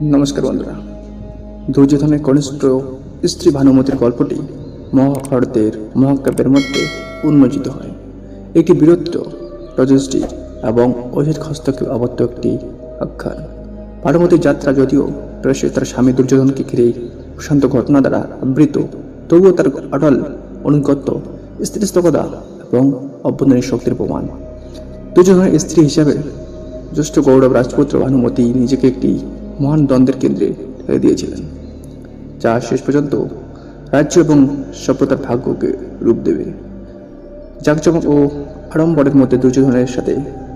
নমস্কার বন্ধুরা। দুর্যোধনের কনিষ্ঠ স্ত্রী ভানুমতির গল্পটি মহাভারতের মহাকাব্যের মধ্যে উন্মোচিত হয়। একটি বীরত্ব রজস্টি এবং অজিত হস্তকে আবদ্ধ একটি আখ্যান। ভানুমতির যাত্রা যদিও প্রায়শই তার স্বামী দুর্যোধনকে ঘিরে শান্ত ঘটনা দ্বারা আবৃত, তবুও তার অটল অনুগত্য স্থিতিস্তকতা এবং অভ্যন্তরীণ শক্তির প্রমাণ। দুর্যোধনের স্ত্রী হিসাবে জ্যেষ্ঠ গৌরব রাজপুত্র ভানুমতি নিজেকে একটি মহান দ্বন্দ্বের কেন্দ্রে ঠেলে দিয়েছিলেন। যা শেষ পর্যন্ত রাজ্য এবং সভ্যতার ভাগ্যকে রূপ দেবে। জাকজমক ও আড়ম্বরের মধ্যে দুর্যোধনের সাথে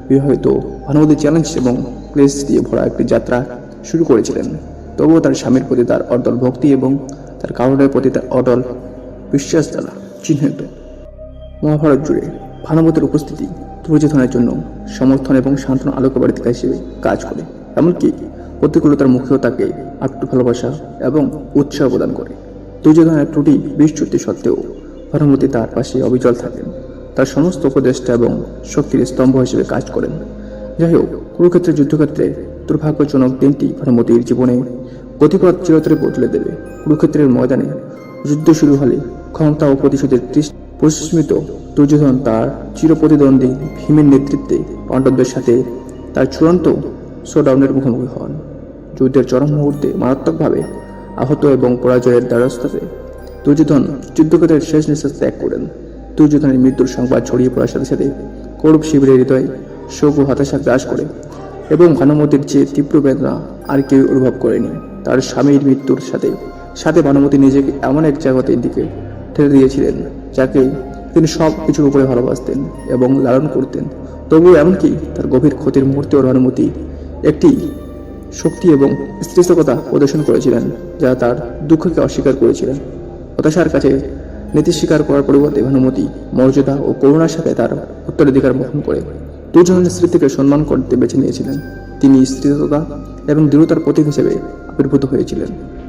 বিবাহিত ভানুমতি চ্যালেঞ্জ এবং ক্লেশ দিয়ে ভরা একটি যাত্রা শুরু করেছিলেন। তবুও তার স্বামীর প্রতি তার অটল ভক্তি এবং তার কারণের প্রতি তার অটল বিশ্বাস দ্বারা চিহ্নিত। মহাভারত জুড়ে ভানুমতির উপস্থিতি দুর্যোধনের জন্য সমর্থন এবং সান্ত্বনা আলোকবারিতা হিসেবে কাজ করে। এমনকি প্রতিকূলতার মুখেও তাকে আটটু ভালোবাসা এবং উৎসাহ প্রদান করে। দুর্যোধনের ত্রুটি বিশ্বতি সত্ত্বেও ভানুমতি তার পাশে অবিচল থাকেন। তার সমস্ত উপদেষ্টা এবং শক্তির স্তম্ভ হিসেবে কাজ করেন। যাই হোক কুরুক্ষেত্রের যুদ্ধক্ষেত্রে দুর্ভাগ্যজনক দিনটি ভানুমতির জীবনে গতিপথ চিরতরে বদলে দেবে। কুরুক্ষেত্রের ময়দানে যুদ্ধ শুরু হলে ক্ষমতা ও প্রতিশোধের তৃষ্ণা দুর্যোধন তার চিরপ্রতিদ্বন্দ্বী ভীমের নেতৃত্বে পাণ্ডবদের সাথে তার চূড়ান্ত শোডাউনের মুখোমুখি হন। যুদ্ধের চরম মুহূর্তে মারাত্মকভাবে আহত এবং পরাজয়ের দ্বারস্থতে দুর্যোধন যুদ্ধক্ষেত্রের শেষ নিঃশ্বাস ত্যাগ করেন। দুর্যোধনের মৃত্যুর সংবাদ ছড়িয়ে পড়ার সাথে সাথে কৌরব শিবিরের হৃদয়ে শোক ও হতাশা গ্রাস করে এবং ভানুমতির চেয়ে তীব্র বেদনা আর কেউ অনুভব করেনি। তার স্বামীর মৃত্যুর সাথে সাথে ভানুমতি নিজেকে এমন এক জগতের দিকে ঠেলে দিয়েছিলেন, যাকে তিনি সব কিছুর উপরে ভালোবাসতেন এবং লালন করতেন। তবুও এমনকি তার গভীর ক্ষতির মুহূর্তেও ভানুমতি একটি শক্তি এবং স্থিতিস্তকতা প্রদর্শন করেছিলেন, যা তার দুঃখকে অস্বীকার করেছিলেন। হতাশার কাছে নীতি স্বীকার করার পরিবর্তে ভানুমতি, মর্যাদা ও করুণার সাথে তার উত্তরাধিকার বহন করে। দুজনের স্মৃতিকে সম্মান করতে বেছে নিয়েছিলেন। তিনি স্থিরতা এবং দৃঢ়তার প্রতীক হিসেবে আবির্ভূত হয়েছিলেন।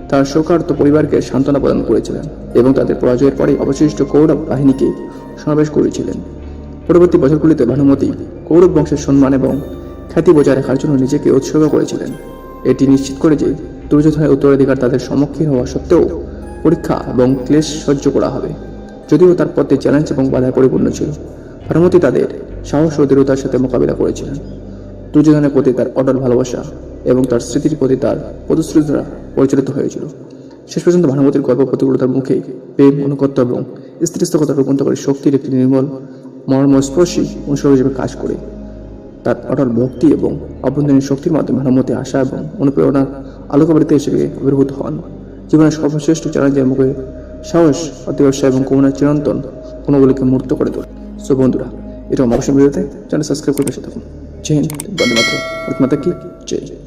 তার শোকার্ত পরিবারকে সান্ত্বনা প্রদান করেছিলেন এবং তাদের পরাজয়ের পরে অবশিষ্ট কৌরব বাহিনীকে সমাবেশ করেছিলেন। পরবর্তী বছরগুলিতে ভানুমতি কৌরব বংশের সম্মান এবং খ্যাতি বজায় রাখার জন্য নিজেকে উৎসর্গ করেছিলেন। এটি নিশ্চিত করে যে দুর্যোধনের উত্তরাধিকার তাদের সম্মুখীন হওয়া সত্ত্বেও পরীক্ষা এবং ক্লেশ সহ্য করা হবে, যদিও তার পথে চ্যালেঞ্জ এবং বাধায় পরিপূর্ণ ছিল। ভানুমতি তাদের সাহস ও দৃঢ়তার সাথে মোকাবিলা করেছিলেন। দুর্যোধনের প্রতি তার অটল ভালোবাসা এবং তার স্মৃতির প্রতি তার প্রতিশ্রুতিরা পরিচালিত হয়েছিল। শেষ পর্যন্ত ভানুমতির গল্প প্রতিকূলতার মুখে প্রেম অনুগত্য এবং স্থিতিস্তকতা রূপান্তরকারী শক্তির একটি নির্মল, মর্মস্পর্শী অনুসরণ হিসেবে কাজ করে। তার অটল ভক্তি এবং অভ্যন্তরীণ শক্তির মাধ্যমে হনুমতি আশা এবং অনুপ্রেরণার আলোকবাড়িতে হিসেবে আবির্ভূত হন। জীবনের সর্বশ্রেষ্ঠ চ্যালেঞ্জের মুখে সাহস, অতিবর্ষা এবং করুণার চিরন্তন গুণগুলিকে মূর্ত করে তোলে। সো বন্ধুরা এটা অবশ্যই ভিডিওতে চ্যানেল সাবস্ক্রাইব করে বসে থাকুন। জয় হিন্দ, বন্দে মাতরম। কি কি? জয়।